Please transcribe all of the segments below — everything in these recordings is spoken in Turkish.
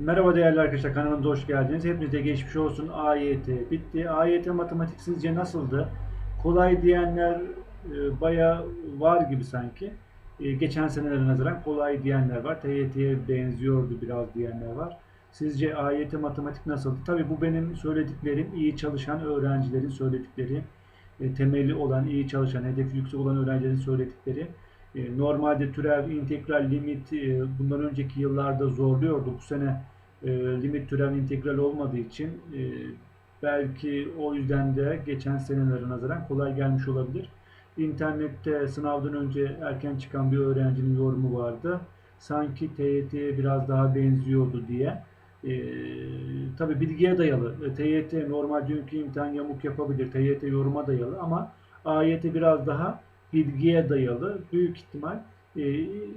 Merhaba değerli arkadaşlar kanalımıza hoş geldiniz. Hepinize geçmiş olsun. AYT bitti. AYT matematik sizce nasıldı? Kolay diyenler e, baya var gibi sanki. E, geçen senelere nazaran kolay diyenler var. TYT'ye benziyordu biraz diyenler var. Sizce AYT matematik nasıldı? Tabii bu benim söylediklerim iyi çalışan öğrencilerin söyledikleri. E, temeli olan, iyi çalışan, hedefi yüksek olan öğrencilerin söyledikleri. E, Normalde türev, integral, limit e, bundan önceki yıllarda zorluyordu. Bu sene e, limit türev integral olmadığı için belki o yüzden de geçen senelere nazaran kolay gelmiş olabilir. İnternette sınavdan önce erken çıkan bir öğrencinin yorumu vardı. Sanki TYT'ye biraz daha benziyordu diye. E, tabii bilgiye dayalı. TYT normal dünkü imtihan yamuk yapabilir. TYT yoruma dayalı ama AYT biraz daha bilgiye dayalı. Büyük ihtimal e,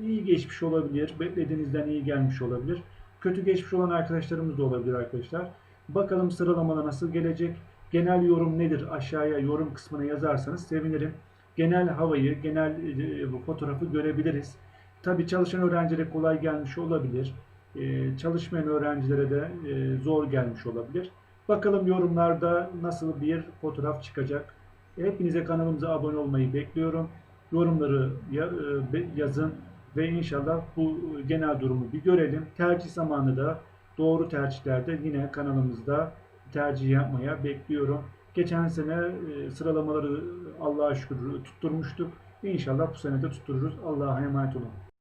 iyi geçmiş olabilir. Beklediğinizden iyi gelmiş olabilir. Kötü geçmiş olan arkadaşlarımız da olabilir arkadaşlar. Bakalım sıralamalar nasıl gelecek? Genel yorum nedir? Aşağıya yorum kısmına yazarsanız sevinirim. Genel havayı, genel e, fotoğrafı görebiliriz. Tabii çalışan öğrencilere kolay gelmiş olabilir. E, çalışmayan öğrencilere de e, zor gelmiş olabilir. Bakalım yorumlarda nasıl bir fotoğraf çıkacak. Hepinize kanalımıza abone olmayı bekliyorum. Yorumları e, yazın ve inşallah bu genel durumu bir görelim. Tercih zamanı da doğru tercihlerde yine kanalımızda tercih yapmaya bekliyorum. Geçen sene e, sıralamaları Allah'a şükür tutturmuştuk. İnşallah bu sene de tuttururuz. Allah'a emanet olun.